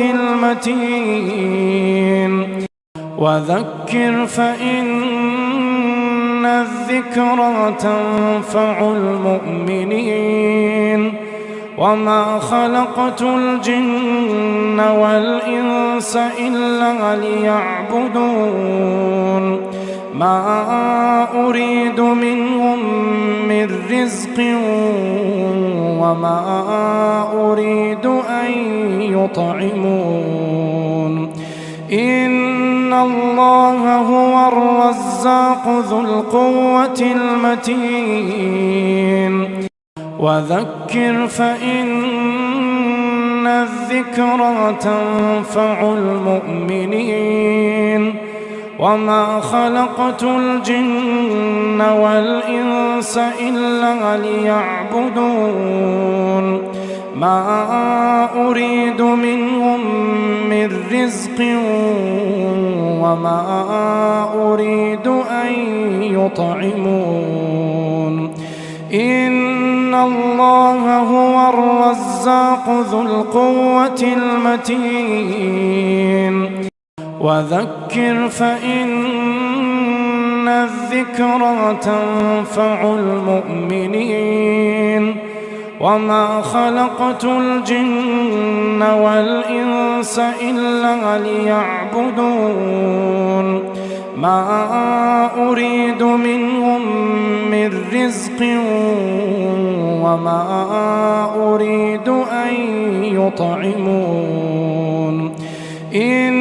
المتين. وذكر فإن الذكرى تنفع المؤمنين. وما خلقت الجن والإنس إلا ليعبدون. ما أريد منهم من رزق وما أريد أن يطعمون. إن الله هو الرزاق ذو القوة المتين. وذكر فإن الذكرى تنفع المؤمنين. وما خلقت الجن والإنس إلا ليعبدون ما أريد منهم من رزق وما أريد أن يطعمون إن الله هو الرزاق ذو القوة المتين وذكر فإن الذكرى تنفع المؤمنين وما خلقت الجن والإنس إلا ليعبدون ما أريد منهم من رزق وما أريد أن يطعمون إن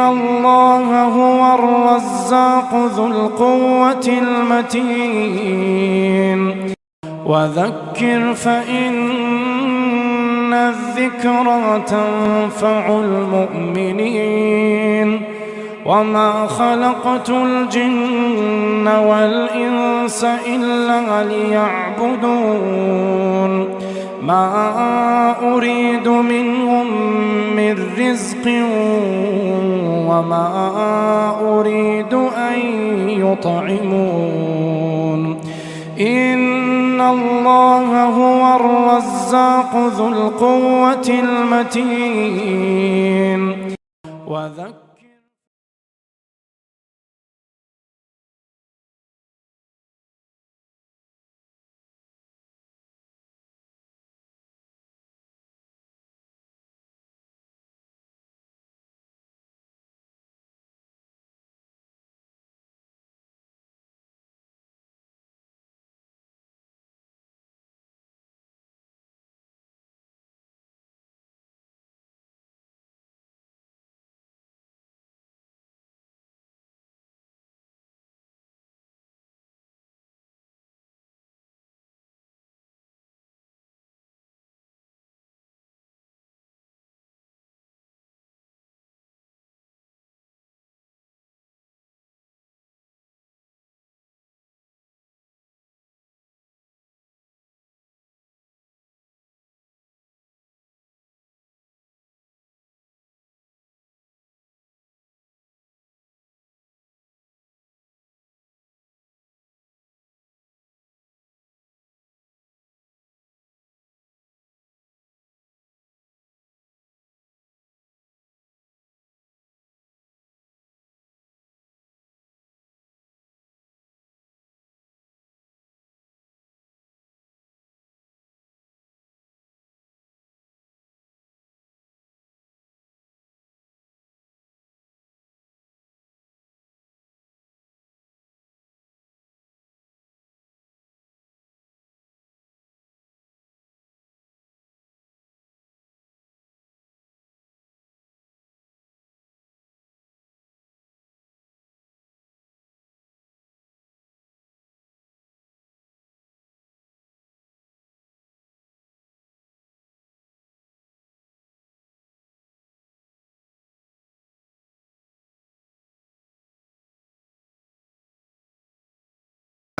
الله هو الرزاق ذو القوة المتين وذكر فإن الذكرى تنفع المؤمنين وما خلقت الجن والإنس إلا ليعبدون ما أريد منهم من رزق وما أريد أن يطعمون. إن الله هو الرزاق ذو القوة المتين. وذكر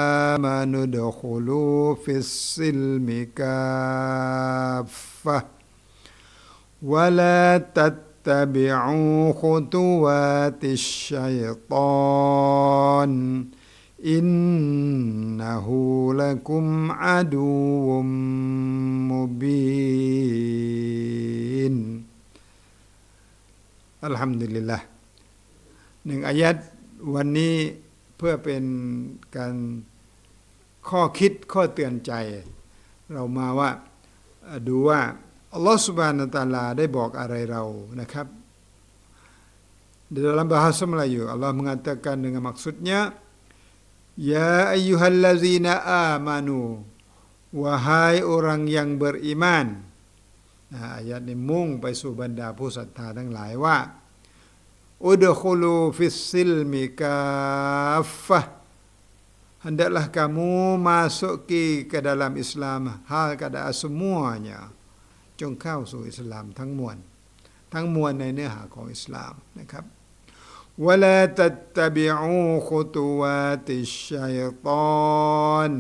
آمنوا ادخلوا في السلم كافة ولا تتبعوا خطوات الشيطان إنه لكم عدو مبين อัลฮัมดุลิลละหนึ่งอายัดวันนี้เพื่อเป็นการ ข้อคิดข้อเตือนใจ เรามาว่าดูว่าอัลลอฮฺสุบานตาลาได้บอกอะไรเรานะครับ dalam bahasa Melayu Allah mengatakan dengan maksudnya Ya ayyuhallazina amanu Wahai orang yang beriman อายัดนี้มุ่งไปสู่บรรดาผู้ศรัทธาทั้งหลายว่าอุดคุลูฟิสซิลมิกาฟะ hendaklah kamu masuki ke dalam Islam hal keadaan semuanya จงเข้าสู่อิสลามทั้งมวล ทั้งมวลในเนื้อหาของอิสลามนะครับ ولا تتبعوا خطوات الشيطان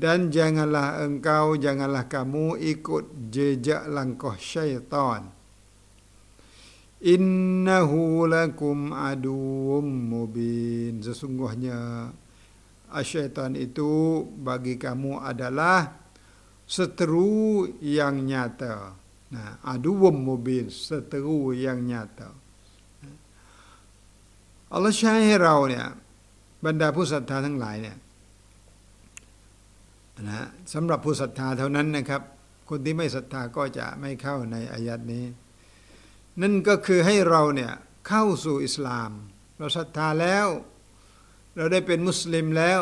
dan janganlah engkau janganlah kamu ikut jejak langkah syaitan innahu lakum aduwwum mubin sesungguhnya syaitan itu bagi kamu adalah seteru yang nyata nah aduwum mubin seteru yang nyata อัลลอฮ์ใช้ให้เราเนี่ยบรรดาผู้ศรัทธาทั้งหลายเนี่ยนะสำหรับผู้ศรัทธาเท่านั้นนะครับ คนที่ไม่ศรัทธาก็จะไม่เข้าในอายัดนี้ นั่นก็คือให้เราเนี่ยเข้าสู่อิสลาม เราศรัทธาแล้ว เราได้เป็นมุสลิมแล้ว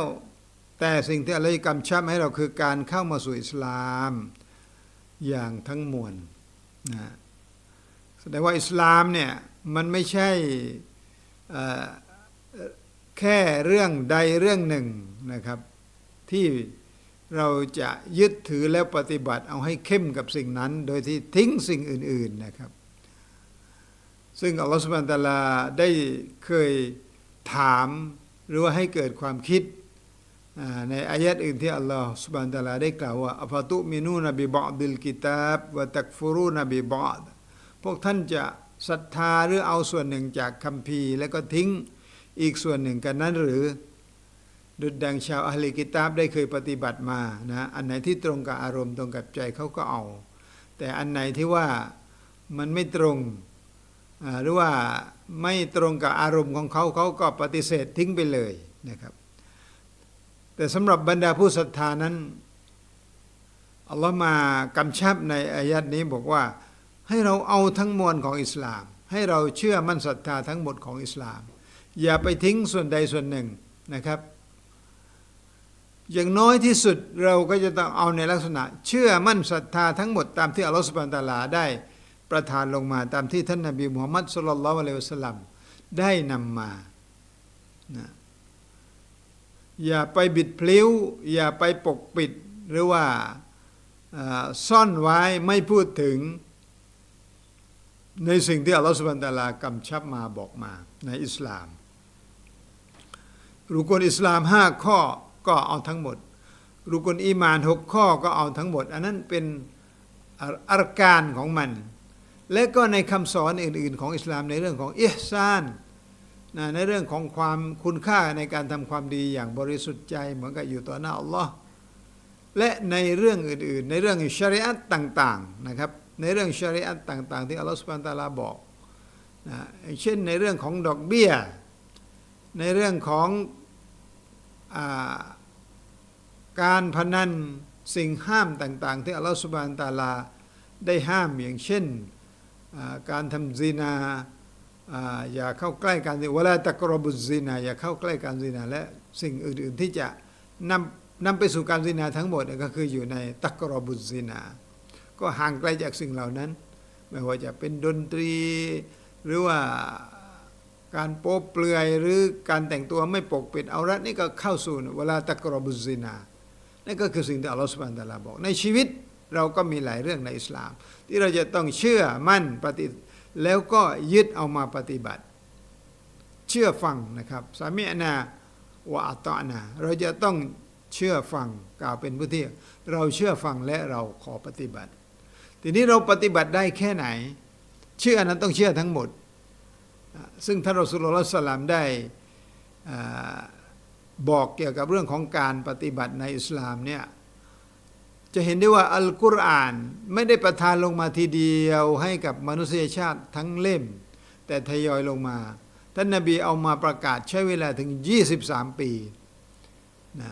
แต่สิ่งที่อัลลอฮ์กำชับให้เราคือการเข้ามาสู่อิสลาม อย่างทั้งมวลนะแสดงว่าอิสลามเนี่ยมันไม่ใช่แค่เรื่องใดเรื่องหนึ่งนะครับ ที่เราจะยึดถือแล้วปฏิบัติเอาให้เข้มกับสิ่งนั้น โดยที่ทิ้งสิ่งอื่น ๆนะครับ ซึ่งอัลลอฮฺสุบานตะลาได้เคยถาม หรือว่าให้เกิดความคิดในอายะห์อื่นที่อัลลอฮฺสุบานตะลาได้กล่าวว่าอัฟาตุมินูนบิบอดิลกิตาบวะตักฟุรูนบิบอดพวกท่านจะศรัทธาหรือเอาส่วนหนึ่งจากคัมภีร์แล้วก็ทิ้งอีกส่วนหนึ่งกันนั้นหรือ ดุจดังชาวอัลลิกิตาบได้เคยปฏิบัติมานะอันไหนที่ตรงกับอารมณ์ตรงกับใจเขาก็เอา แต่อันไหนที่ว่ามันไม่ตรง หรือว่าไม่ตรงกับอารมณ์ของเขาเขาก็ปฏิเสธทิ้งไปเลยนะครับ แต่สำหรับบรรดาผู้ศรัทธานั้นอัลลอฮ์มากำชับในอายัดนี้บอกว่าให้เราเอาทั้งมวลของอิสลาม ให้เราเชื่อมั่นศรัทธาทั้งหมดของอิสลาม อย่าไปทิ้งส่วนใดส่วนหนึ่งนะครับ อย่างน้อยที่สุดเราก็จะต้องเอาในลักษณะ เชื่อมั่นศรัทธาทั้งหมดตามที่อัลลอฮฺสุบานตาลาได้ ประทานลงมาตามที่ท่านนบีมุฮัมมัดสุลลัลลอฮุอะลัยฮิวสลัมได้นำมานะอย่าไปบิดพลิ้ว อย่าไปปกปิดหรือว่าซ่อนไว้ไม่พูดถึง ในสิ่งที่อัลลอฮฺสุบานตะอาลากำชับมาบอกมาในอิสลามรุกลอิสลามห้าข้อก็เอาทั้งหมด รุกลอีมานหกข้อก็เอาทั้งหมด อันนั้นเป็นอาการของมัน และก็ในคำสอนอื่น ๆ ของอิสลามในเรื่องของอิฮซานนะในเรื่องของความคุณค่าในการทำความดีอย่างบริสุทธิ์ใจเหมือนกับอยู่ต่อหน้าอัลลอฮ์และในเรื่องอื่น ๆ ในเรื่องชริอัตต่าง ๆ นะครับ ในเรื่องชริอัตต่าง ๆ ที่อัลลอฮฺสุบานตาลาบอกนะเช่นในเรื่องของดอกเบี้ย ในเรื่องของอาการพนันสิ่งห้ามต่าง ๆ ที่อัลลอฮฺสุบานตาลาได้ห้ามอย่างเช่น การทำซีนาอ่าอย่าเข้าใกล้การเวลาตะกรบุซีนาอย่าเข้าใกล้การซีนาและสิ่งอื่น ๆที่จะนำนำไปสู่การซีนาทั้งหมดเนี่ยก็คืออยู่ในตะกรบุซีนา ก็ห่างไกลจากสิ่งเหล่านั้น ไม่ว่าจะเป็นดนตรีหรือว่าการโป๊เปลือยหรือการแต่งตัวไม่ปกปิดเอาละนี่ก็เข้าสู่เวลาตะกรบุซินานั่นก็คือสิ่งที่อัลลอฮฺสุบานตะลาบอก ในชีวิตเราก็มีหลายเรื่องในอิสลาม ที่เราจะต้องเชื่อมั่นปฏิแล้วก็ยึดเอามาปฏิบัติ เชื่อฟังนะครับสามีนาวะอตอนาเราจะต้องเชื่อฟังกล่าวเป็นผู้ที่เราเชื่อฟังและเราขอปฏิบัติ ทีนี้เราปฏิบัติได้แค่ไหน เชื่อนั้นต้องเชื่อทั้งหมด ซึ่งท่านรอสุลลสลามได้บอกเกี่ยวกับเรื่องของการปฏิบัติในอิสลามเนี่ย จะเห็นได้ว่าอัลกุรอานไม่ได้ประทานลงมาทีเดียวให้กับมนุษยชาติทั้งเล่ม แต่ทยอยลงมา ท่านนาบีเอามาประกาศใช้เวลาถึง 23 ปีนะ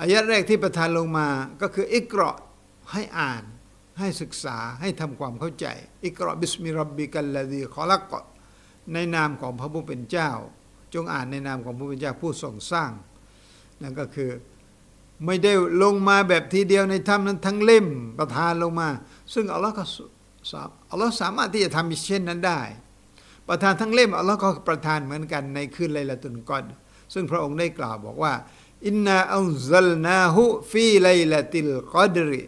อายะแรกที่ประทานลงมาก็คืออิกรอให้อ่าน ให้ศึกษาให้ทำความเข้าใจ อิกรอบิสมิรับบิกัลลดีขอลักกในนามของพระผู้เป็นเจ้า จงอ่านในนามของพระผู้เป็นเจ้าผู้ทรงสร้างนั่นก็คือ ไม่ได้ลงมาแบบทีเดียวในถ้ำนั้นทั้งเล่มประทานลงมา ซึ่งอัลลอฮ์ก็สาอัลลอฮ์สามารถที่จะทำเช่นนั้นได้ ประทานทั้งเล่มอัลลอฮ์ก็ประทานเหมือนกันในคืนไลลาตุนกอดซึ่งพระองค์ได้กล่าวบอกว่าอินนาอัลซัลนาหุฟีไลลาติลกอดริ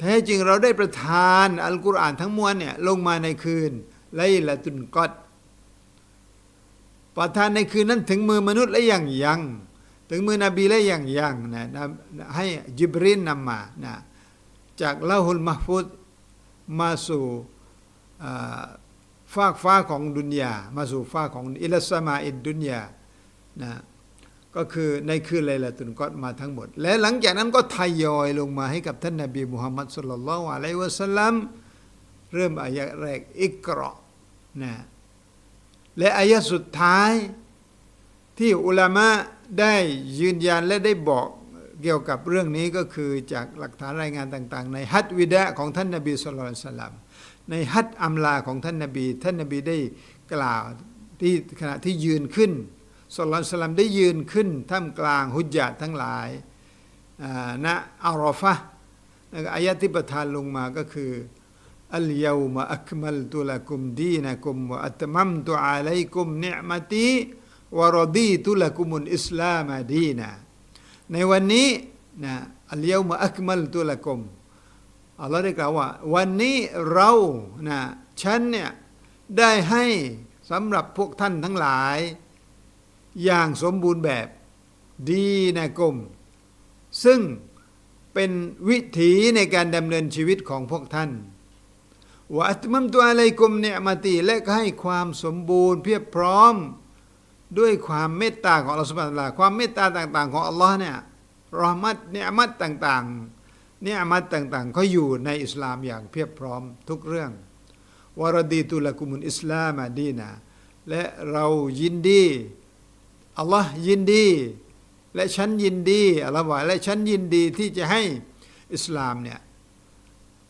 แท้จริงเราได้ประทานอัลกุรอานทั้งมวลเนี่ยลงมาในคืนไลลาตุนกอดประทานในคืนนั้นถึงมือมนุษย์และอยังยัง ถึงมือนบีและยังยังนะให้จิบรินนำมานะจากลาหุลมาฟุดมาสู่อ่าฟากฟ้าของดุนยา มาสู่ฟ้าของอิลสมาอิดดุนยานะก็คือในคืนไลยลาตุนกอดมาทั้งหมด และหลังจากนั้นก็ทยอยลงมาให้กับท่านนบีมุฮัมมัดสุลลัลลอฮุอะลัยวะสัลลัมเริ่มอายะแรกอิกรอนะและอายะสุดท้ายที่อุลามะ ได้ยืนยันและได้บอกเกี่ยวกับเรื่องนี้ก็คือจากหลักฐานรายงานต่างๆ ในฮัดวิดะของท่านนบีสุลต่านสลัมในฮัดอัมลาของท่านนบี ท่านนบีได้กล่าวที่ขณะที่ยืนขึ้นสุลต่านสลัมได้ยืนขึ้นท่ามกลางฮุจญาตทั้งหลายอ่าณอารอฟะแล้วก็อายะที่ประทานลงมาก็คืออัลยาวมะอักมัลตุลกุมดีนะกุมวะอัตมัมตุอาลัยกุมเนิมตี วะรดีตุลกุมุลอิสลามดีนะในวันนี้นะอัลยาวมะอักมัลตุลกุมอัลลอฮ์ได้กล่าวว่า วันนี้เรานะฉันเนี่ยได้ให้สำหรับพวกท่านทั้งหลาย อย่างสมบูรณ์แบบดีนะกุมซึ่งเป็นวิถีในการดำเนินชีวิตของพวกท่านวะอัตมัมตัวอะไรกุมเนี่ยมาตีและให้ความสมบูรณ์เพียบพร้อม ด้วยความเมตตาของอัลลอฮฺสุบฮานะฮูวะตะอาลาความเมตตาต่าง ๆ ของอัลลอฮ์เนี่ยรอฮมัดเนี่ยมัดต่างๆเนี่ยมัดต่างๆก็อยู่ในอิสลามอย่างเพียบพร้อมทุกเรื่องวารดีตุลกุมุลอิสลามดีนะและเรายินดีอัลลอฮ์ยินดี และฉันยินดีอัลลอฮ์ว่าและฉันยินดีที่จะให้อิสลามเนี่ย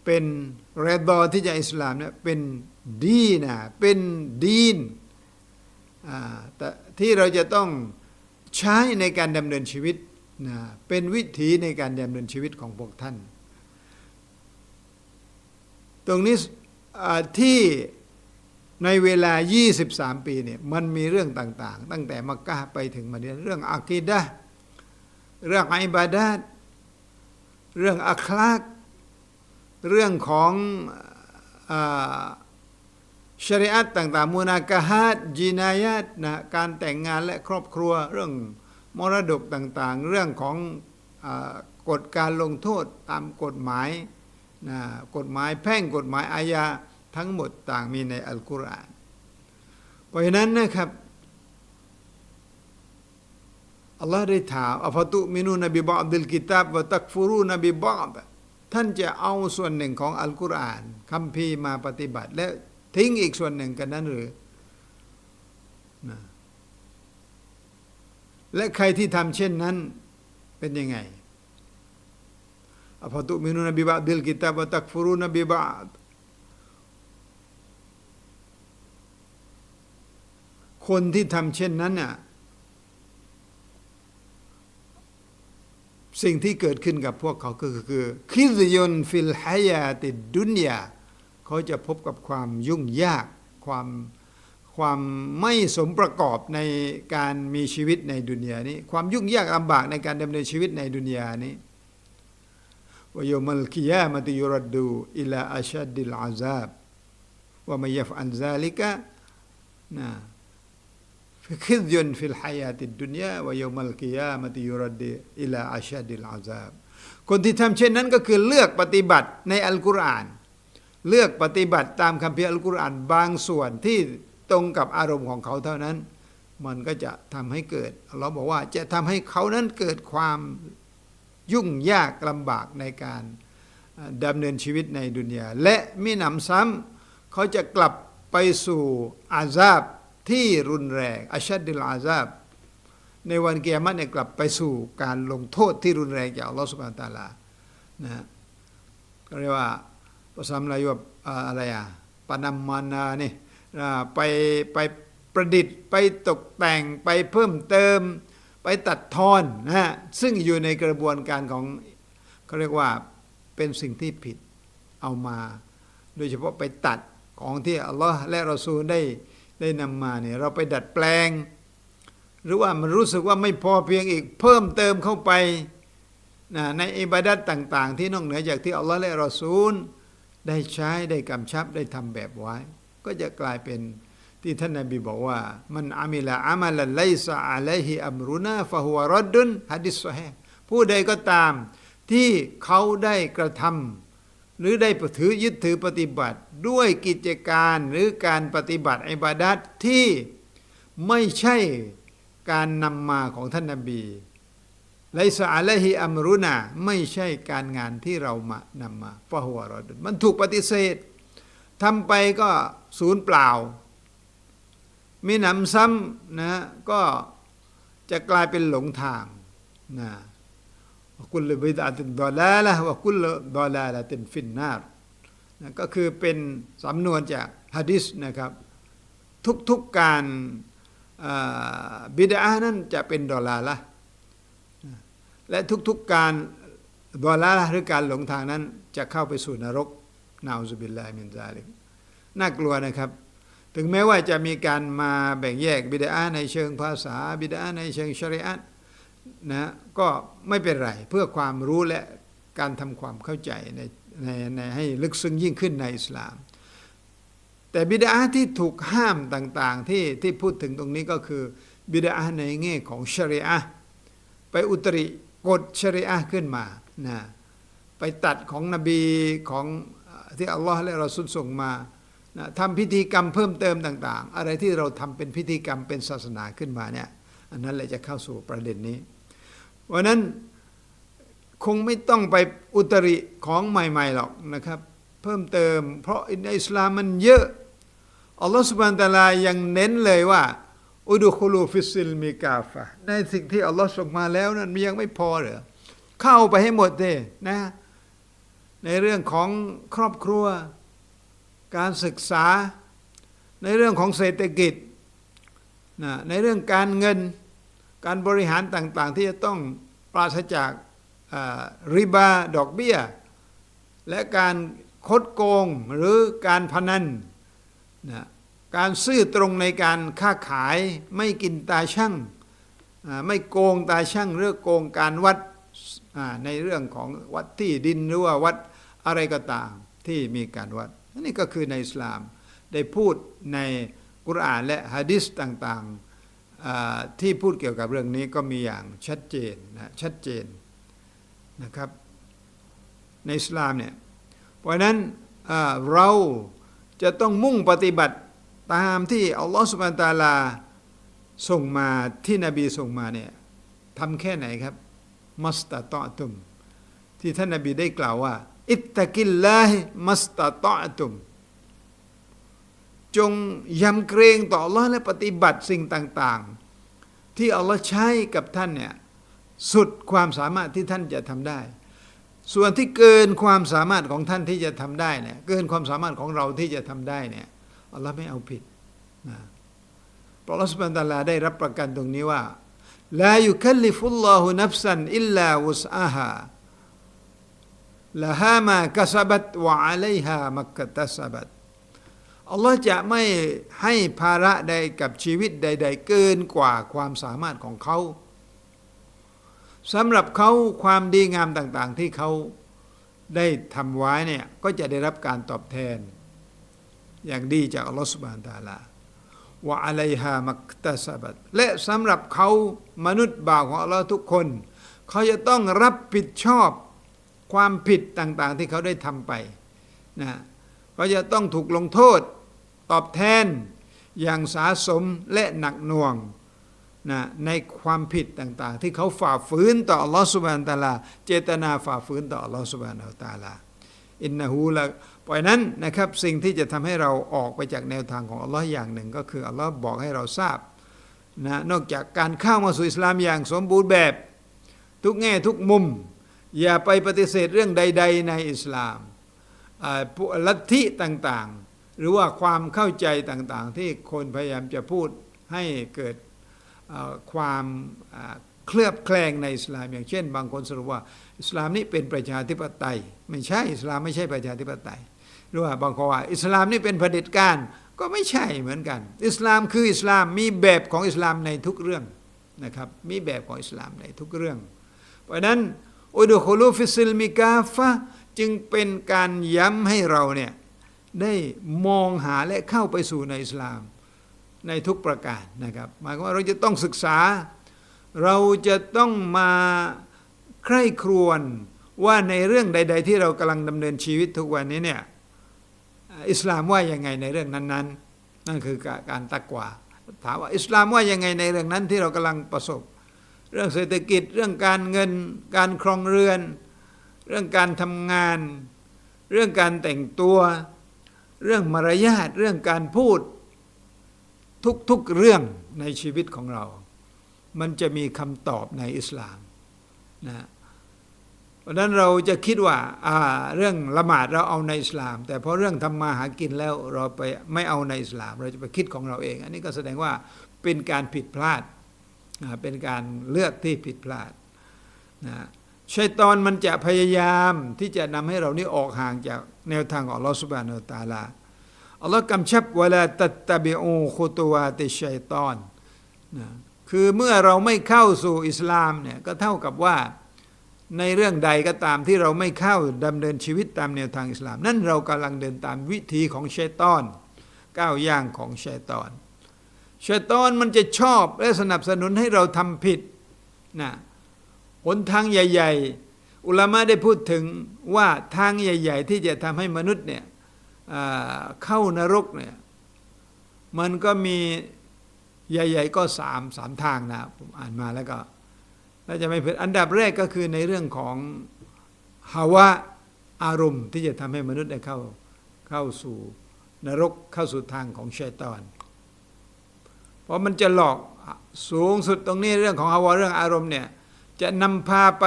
เป็นเรดอที่จะอิสลามเนี่ยเป็นดีนะเป็นดีนอ่าแต่ ที่เราจะต้องใช้ในการดำเนินชีวิตนะเป็นวิถีในการดำเนินชีวิตของพวกท่าน ตรงนี้ที่ในเวลา 23 ปีเนี่ยมันมีเรื่องต่างๆ ตั้งแต่มักกะไปถึงมาเดียเรื่องอากีดะเรื่องอิบาดาตเรื่องอัคลาก เรื่องของ ชริอัตต่างๆมูนากะฮัดจีนายาตนะการแต่งงานและครอบครัวเรื่องมรดกต่างๆ เรื่องของอกฎการลงโทษตามกฎหมายนะกฎหมายแพ่งกฎหมายอาญาทั้งหมดต่างมีในอัลกุรอาน เพราะฉะนั้นนะครับอัลลอฮ์ได้ถามอัฟตุมินูนบีบอดิลกิตาบวะตักฟูรูนบีบอดท่านจะเอาส่วนหนึ่งของอัลกุรอานคำพีร์มาปฏิบัติและ ทิ้งอีกส่วนหนึ่งกันนั้นหรือนะและใครที่ทำเช่นนั้นเป็นยังไงอัตุมินูนบีบอดิลกิตาบตักฟูรูนบีบอดคนที่ทำเช่นนั้นน่ะสิ่งที่เกิดขึ้นกับพวกเขาก็คือคิซยนฟิลฮายาติดดุนยา เขาจะพบกับความยุ่งยากความความไม่สมประกอบในการมีชีวิตในดุนยานี้ ความยุ่งยากลำบากในการดำเนินชีวิตในดุนยานี้วายมัลกิยามติยุรดูอิลาอัชัดดิลอาซาบว่ามยฟอันซาลิกะนะคิดยนฟิลฮายาติดดุนยาวยมัลกิยามติยุรดอิลาอาชาดิลอาซาบคนที่ทำเช่นนั้นก็คือเลือกปฏิบัติในอัลกุรอาน เลือกปฏิบัติตามคำพีอัลกุรอานบางส่วนที่ตรงกับอารมณ์ของเขาเท่านั้น มันก็จะทำให้เกิดเราบอกว่าจะทำให้เขานั้นเกิดความยุ่งยากลำบากในการดำเนินชีวิตในดุนยาและมิหนำซ้ำเขาจะกลับไปสู่อาซาบที่รุนแรงอัชัดดิลอาซาบ ในวันเกียรติเนี่ยกลับไปสู่การลงโทษที่รุนแรงจากอัลลอฮฺสุบานตาลานะฮะก็เรียกว่า ภาษาอะไรว่าอะไรอะปนัมมานานี่ไปไปประดิษฐ์ไปตกแต่งไปเพิ่มเติม ไปตัดทอนนะฮะซึ่งอยู่ในกระบวนการของเขาเรียกว่าเป็นสิ่งที่ผิดเอามา โดยเฉพาะไปตัดของที่อัลลอฮ์และรอซูลได้ได้นำมาเนี่ยเราไปดัดแปลง หรือว่ามันรู้สึกว่าไม่พอเพียงอีกเพิ่มเติมเข้าไปนะในอิบาดัตต่าง ๆ ที่นอกเหนือจากที่อัลลอฮ์และรอซูล ได้ใช้ได้กำชับได้ทำแบบไว้ ก็จะกลายเป็นที่ท่านนบีบอกว่า มันอามิละอามัลไลซาอะลัยฮิอัมรุนาฟะฮุวรดดุนฮะดิษซอฮีห์ผู้ใดก็ตาม ที่เขาได้กระทำหรือได้ถือยึดถือปฏิบัติ ด้วยกิจการหรือการปฏิบัติอิบาดัตที่ไม่ใช่การนำมาของท่านนาบี ไลซาอะลัยฮิอัมรุนาไม่ใช่การงานที่เรามานำมาฟะฮุวะรอดุมันถูกปฏิเสธทำไปก็ศูนย์เปล่า มีหนำซ้ำนะก็จะกลายเป็นหลงทางนะกุลบิดาตินดอลาละวะกุลดอลาละตินฟินนาร์นะก็คือเป็นสำนวนจากฮะดิษนะครับ ทุกๆการบิดานั้นจะเป็นดอลาละ และทุกๆการดอลาละหรือการหลงทางนั้นจะเข้าไปสู่นรกนาอุบิลลาฮิมินซาลิกน่ากลัวนะครับ ถึงแม้ว่าจะมีการมาแบ่งแยกบิดาในเชิงภาษาบิดาในเชิงชริอะห์นะก็ไม่เป็นไรเพื่อความรู้และการทำความเข้าใจในในในให้ลึกซึ้งยิ่งขึ้นในอิสลาม แต่บิดาที่ถูกห้ามต่างๆที่ที่พูดถึงตรงนี้ก็คือบิดาในแง่ของชริอะห์ไปอุตริ กฎชริอะห์ขึ้นมานะไปตัดของนบีของที่อัลลอฮ์และเราสุลส่งมานะทำพิธีกรรมเพิ่มเติมต่าง ๆ อะไรที่เราทำเป็นพิธีกรรมเป็นศาสนาขึ้นมาเนี่ยอันนั้นแหละจะเข้าสู่ประเด็นนี้เพราะนั้นคงไม่ต้องไปอุตริของใหม่ ๆ หรอกนะครับ เพิ่มเติม เพราะในอิสลามมันเยอะอัลลอฮฺสุบานตะลายังเน้นเลยว่า อุดุคุลูฟิสซิลมีกาฟะในสิ่งที่อัลลอฮฺส่งมาแล้วนั้นมันยังไม่พอเหรอเข้าไปให้หมดเลยนะ ในเรื่องของครอบครัว การศึกษา ในเรื่องของเศรษฐกิจนะในเรื่องการเงิน การบริหารต่าง ๆ ที่จะต้องปราศจากริบาดอกเบี้ย และการคดโกงหรือการพนันนะ การซื่อตรงในการค้าขายไม่กินตาช่างไม่โกงตาช่างเรื่องโกงการวัดในเรื่องของวัดที่ดินหรือว่าวัดอะไรก็ตามที่มีการวัดนี่ก็คือในอิสลามได้พูดในกุรอานและฮะดิษต่างๆที่พูดเกี่ยวกับเรื่องนี้ก็มีอย่างชัดเจนนะชัดเจนนะครับในอิสลามเนี่ยเพราะนั้นเราจะต้องมุ่งปฏิบัติ ตามที่อัลลอฮฺสุบานตาลาส่งมาที่นบีส่งมาเนี่ยทำแค่ไหนครับ มัสตะตอตุม ที่ท่านนบีได้กล่าวว่า อิตตะกิลลาฮิมัสตะตอตุม จงยำเกรงต่ออัลลอฮ์และปฏิบัติสิ่งต่าง ๆ ที่อัลลอฮ์ใช้กับท่านเนี่ยสุดความสามารถที่ท่านจะทำได้ ส่วนที่เกินความสามารถของท่านที่จะทำได้เนี่ยเกินความสามารถของเราที่จะทำได้เนี่ย อัลลอฮ์ไม่เอาผิดนะเพราะอัลลอฮ์สุบานตะอาลาได้รับประกันตรงนี้ว่าลายุคัลลิฟุลลอฮุนัฟซันอิลลาวุสอาฮาละฮามากสบัตวะอะลัยฮามักตัสบัตอัลลอฮ์จะไม่ให้ภาระใดกับชีวิตใด ๆ เกินกว่าความสามารถของเขาสำหรับเขาความดีงามต่างๆ ที่เขาได้ทำไว้เนี่ยก็จะได้รับการตอบแทน อย่างดีจากอัลลอฮฺสุบานตาลาวะอะลัยฮามักตัสบัตและสำหรับเขามนุษย์บ่าวของอัลลอฮ์ทุกคน เขาจะต้องรับผิดชอบความผิดต่างๆ ที่เขาได้ทำไปนะเขาจะต้องถูกลงโทษตอบแทนอย่างสาสมและหนักหน่วงนะในความผิดต่างๆ ที่เขาฝ่าฝืนต่ออัลลอฮฺสุบานตาลา เจตนาฝ่าฝืนต่ออัลลอฮฺสุบานตาลาอินนะฮูละ ปล่อยนั้นนะครับสิ่งที่จะทำให้เราออกไปจากแนวทางของอัลลอฮ์อย่างหนึ่ง ก็คืออัลลอฮ์บอกให้เราทราบนะนอกจากการเข้ามาสู่อิสลามอย่างสมบูรณ์แบบ ทุกแง่ทุกมุม อย่าไปปฏิเสธเรื่องใด ๆ ในอิสลามลัทธิต่างๆ หรือว่าความเข้าใจต่างๆ ที่คนพยายามจะพูดให้เกิดความเคลือบแคลงในอิสลาม อย่างเช่น บางคนสรุปว่า อิสลามนี่เป็นประชาธิปไตย ไม่ใช่อิสลามไม่ใช่ประชาธิปไตย หรือว่าบางคนว่าอิสลามนี่เป็นเผด็จการก็ไม่ใช่เหมือนกัน อิสลามคืออิสลามมีแบบของอิสลามในทุกเรื่องนะครับมีแบบของอิสลามในทุกเรื่อง เพราะนั้นอุดุคลูฟิซิลมิกาฟะจึงเป็นการย้ำให้เราเนี่ยได้มองหาและเข้าไปสู่ในอิสลามในทุกประการนะครับหมายความว่าเราจะต้องศึกษา เราจะต้องมาใคร่ครวญว่าในเรื่องใด ๆ ที่เรากำลังดำเนินชีวิตทุกวันนี้เนี่ย อิสลามว่ายังไงในเรื่องนั้นๆนั่นคือการตักกวาถามว่าอิสลามว่ายังไงในเรื่องนั้นที่เรากำลังประสบ เรื่องเศรษฐกิจเรื่องการเงิน การครองเรือน เรื่องการทำงาน เรื่องการแต่งตัว เรื่องมารยาทเรื่องการพูด ทุกๆเรื่องในชีวิตของเรา มันจะมีคำตอบในอิสลามนะ ราะนั้นเราจะคิดว่า เรื่องละหมาดเราเอาในอิสลาม แต่พอเรื่องทำมาหากินแล้วเราไปไม่เอาในอิสลาม เราจะไปคิดของเราเอง อันนี้ก็แสดงว่าเป็นการผิดพลาดเป็นการเลือกที่ผิดพลาดนะชัยตอนมันจะพยายามที่จะนำให้เรานี่ออกห่างจากแนวทางของอัลลอฮฺสุบานอตาลาอัลลอฮ์กำชับเวลาตัตตบิอูคุตวาติชัยตอนนะคือเมื่อเราไม่เข้าสู่อิสลามเนี่ยก็เท่ากับว่า ในเรื่องใดก็ตามที่เราไม่เข้าดำเนินชีวิตตามแนวทางอิสลาม นั่นเรากำลังเดินตามวิธีของชัยตอน ก้าวย่างของชัยตอนชัยตอนมันจะชอบและสนับสนุนให้เราทำผิดนะหนทางใหญ่ ๆ อุลามะได้พูดถึงว่าทางใหญ่ ๆ ที่จะทำให้มนุษย์เนี่ยเข้านรกเนี่ยมันก็มีใหญ่ ๆ ก็สามสามทางนะผมอ่านมาแล้วก็ น่าจะไม่เผิดอันดับแรกก็คือในเรื่องของภาวะอารมณ์ที่จะทำให้มนุษย์ได้เข้าเข้าสู่นรกเข้าสู่ทางของชัยตอน เพราะมันจะหลอกสูงสุดตรงนี้เรื่องของภาวะเรื่องอารมณ์เนี่ยจะนำพาไป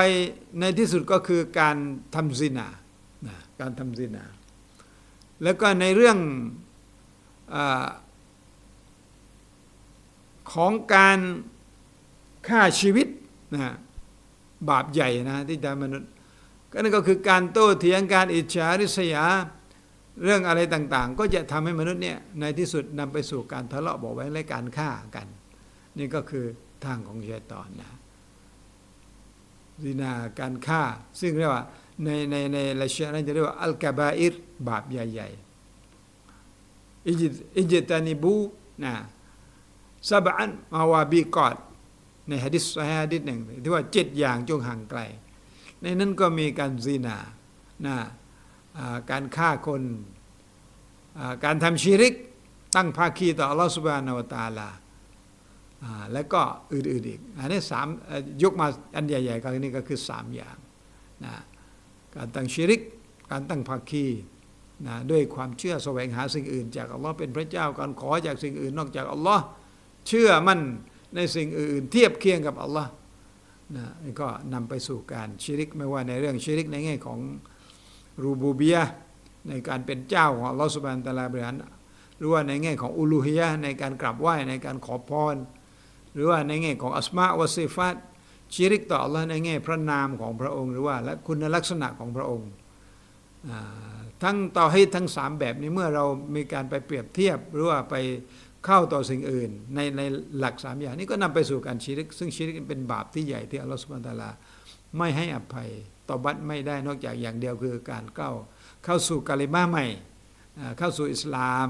ในที่สุดก็คือการทำซินาการทำซินา แล้วก็ในเรื่องอของการฆ่าชีวิต นะบาปใหญ่นะที่ทำมนุษย์ก็นั่นก็คือการโต้เถียงการอิจฉาริษยาเรื่องอะไรต่างๆ ก็จะทำให้มนุษย์เนี่ยในที่สุดนำไปสู่การทะเลาะเบาะแว้งและการฆ่ากัน นี่ก็คือทางของชัยตอนนะซินาการฆ่า ซึ่งเรียกว่าในในในละเชนั้นจะเรียกว่าอัลกาบาอิรบาปใหญ่ๆอิจิอิจิตานิบูนะซาบอันมาวาบีกอด ในฮะดิษฮะดิษหนึ่งที่ว่าเจ็ดอย่างจงห่างไกล ในนั้นก็มีการซีนานะการฆ่าคนการทำชีริก ตั้งภาคีต่ออัลลอฮฺสุบานาวตาลาแล้วก็อื่นๆอีก อันนี้สามยกมาอันใหญ่ๆก็นี่ก็คือสามอย่างนะการตั้งชีริก การตั้งภาคีนะด้วยความเชื่อแสวงหาสิ่งอื่น จากอัลลอฮ์เป็นพระเจ้าการขอจากสิ่งอื่นนอกจากอัลลอฮ์เชื่อมั่น ในสิ่งอื่นเทียบเคียงกับอัลลอฮ์นะก็นำไปสู่การชิริกไม่ว่าในเรื่องชิริกในแง่ของรูบูเบียในการเป็นเจ้าของอัลลอฮ์สุบานตะลาบริหารหรือว่าในแง่ของอุลูฮียในการกราบไหว้ในการขอพร หรือว่าในแง่ของอัสมาวะซิฟัตชิริกต่ออัลลอฮ์ในแง่พระนามของพระองค์หรือว่าและคุณลักษณะของพระองค์ทั้งต่อให้ทั้งสามแบบนี้เมื่อเรามีการไปเปรียบเทียบหรือว่าไป เข้าต่อสิ่งอื่น ในในหลักสามอย่างนี้ก็นำไปสู่การชีริก ซึ่งชีริกเป็นบาปที่ใหญ่ที่อัลลอฮฺสุบานตะลา ไม่ให้อภัยต่อบัตไม่ได้นอกจากอย่างเดียวคือการเข้าเข้าสู่กาลิมาใหม่ เข้าสู่อิสลาม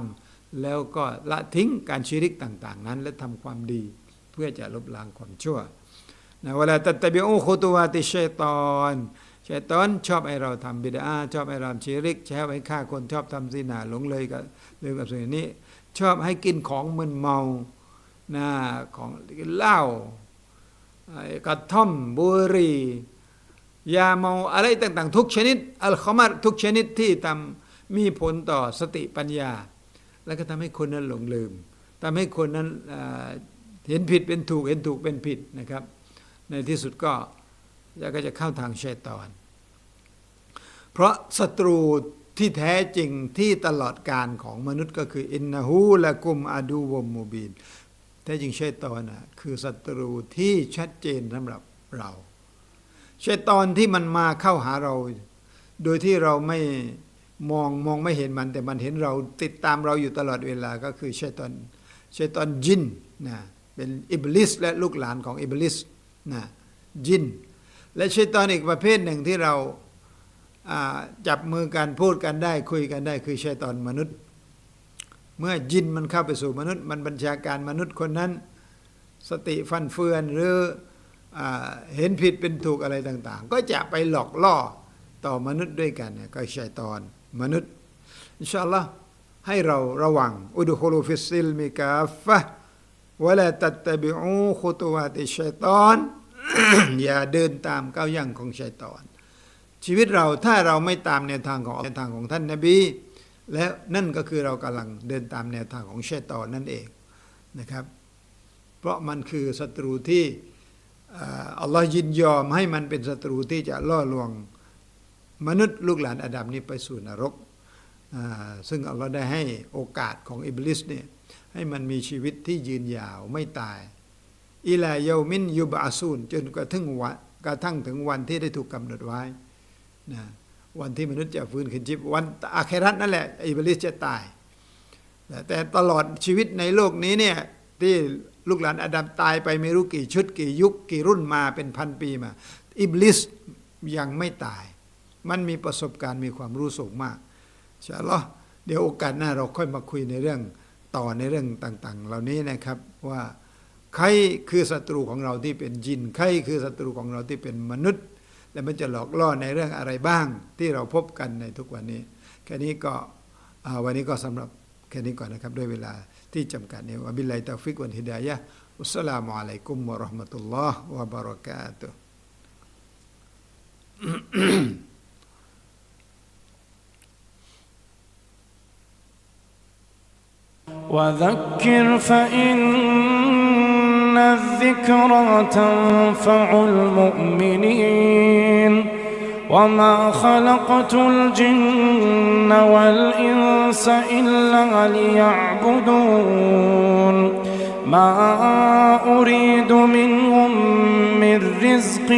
แล้วก็ละทิ้งการชีริกต่าง ๆ นั้น และทำความดีเพื่อจะลบล้างความชั่วนะเวลาตัตบิอูคุตวาติชัยตอนชัยตอนชอบให้เราทำบิดาชอบให้เราชีริกชอบให้ฆ่าคนชอบทำซินาหลงเลยกับเรื่องกับสิ่งนี้ ชอบให้กินของมึนเมานะของกินเหล้ากระท่อมบุหรี่ยาเมาอะไรต่างๆ ทุกชนิดอัลคอมัรทุกชนิดที่ทำมีผลต่อสติปัญญา แล้วก็ทำให้คนนั้นหลงลืมทำให้คนนั้นเห็นผิดเป็นถูกเห็นถูกเป็นผิดนะครับ ในที่สุดก็ก็จะเข้าทางชัยตอน เพราะศัตรู ที่แท้จริงที่ตลอดการของมนุษย์ก็คืออินนาหูและกุมอาดูวมมูบีนแท้จริงชัยตอนน่ะคือศัตรูที่ชัดเจนสำหรับเราชัยตอนที่มันมาเข้าหาเรา โดยที่เราไม่มองมองไม่เห็นมัน แต่มันเห็นเราติดตามเราอยู่ตลอดเวลาก็คือชัยตอนชัยตอนจินนะเป็นอิบลิสและลูกหลานของอิบลิสนะจิน และชัยตอนอีกประเภทหนึ่งที่เรา จับมือกันพูดกันได้คุยกันได้คือชัยตอนมนุษย์ เมื่อจินมันเข้าไปสู่มนุษย์ มันบัญชาการมนุษย์คนนั้น สติฟันเฟือนหรืออเห็นผิดเป็นถูกอะไรต่าง ๆ ก็จะไปหลอกล่อต่อมนุษย์ด้วยกันเนี่ยก็ชัยตอนมนุษย์อินชาอัลลอฮ์ให้เราระวังอุดุคลูฟิสซิลมิกาฟะวะลาตัตตบิอูคุตวาติชัยตอน อย่าเดินตามก้าวย่างของชัยตอน ชีวิตเราถ้าเราไม่ตามแนวทางของแนวทางของท่านนบี และนั่นก็คือเรากำลังเดินตามแนวทางของชัยตอนนั่นเองนะครับ เพราะมันคือศัตรูที่อัลลอฮ์ยินยอมให้มันเป็นศัตรูที่จะล่อลวงมนุษย์ลูกหลานอาดัมนี้ไปสู่นรก ซึ่งอัลลอฮ์ได้ให้โอกาสของอิบลิสเนี่ยให้มันมีชีวิตที่ยืนยาวไม่ตายอิลาเยมินยุบอาซูนจนกระทั่งวันกระทั่งถึงวันที่ได้ถูกกำหนดไว้ นะวันที่มนุษย์จะฟื้นขึ้นชีพวันอาคราตนั่นแหละอิบลิสจะตาย แต่ตลอดชีวิตในโลกนี้เนี่ยที่ลูกหลานอาดัมตายไปไม่รู้กี่ชุดกี่ยุคกี่รุ่นมาเป็นพันปีมาอิบลิสยังไม่ตาย มันมีประสบการณ์มีความรู้สูงมากอินชาอัลลอเดี๋ยวโอกาสหน้าเราค่อยมาคุยในเรื่องต่อในเรื่องต่างๆ เหล่านี้นะครับว่าใครคือศัตรูของเราที่เป็นยิน ใครคือศัตรูของเราที่เป็นมนุษย์ และมันจะหลอกล่อในเรื่องอะไรบ้าง ที่เราพบกันในทุกวันนี้ แค่นี้ก็อ่าวันนี้ก็สำหรับแค่นี้ก่อนนะครับ ด้วยเวลาที่จำกัดเนี่ยอับิลไลตาฟิกวันฮิดายะฮ์อัสสลามุอะลัยกุมวะเราะห์มะตุลลอฮ์วะบะเราะกาตุฮ์ وذكر فإن الذكرى تنفع المؤمنين وما خلقت الجن والإنس إلا ليعبدون ما أريد منهم من رزق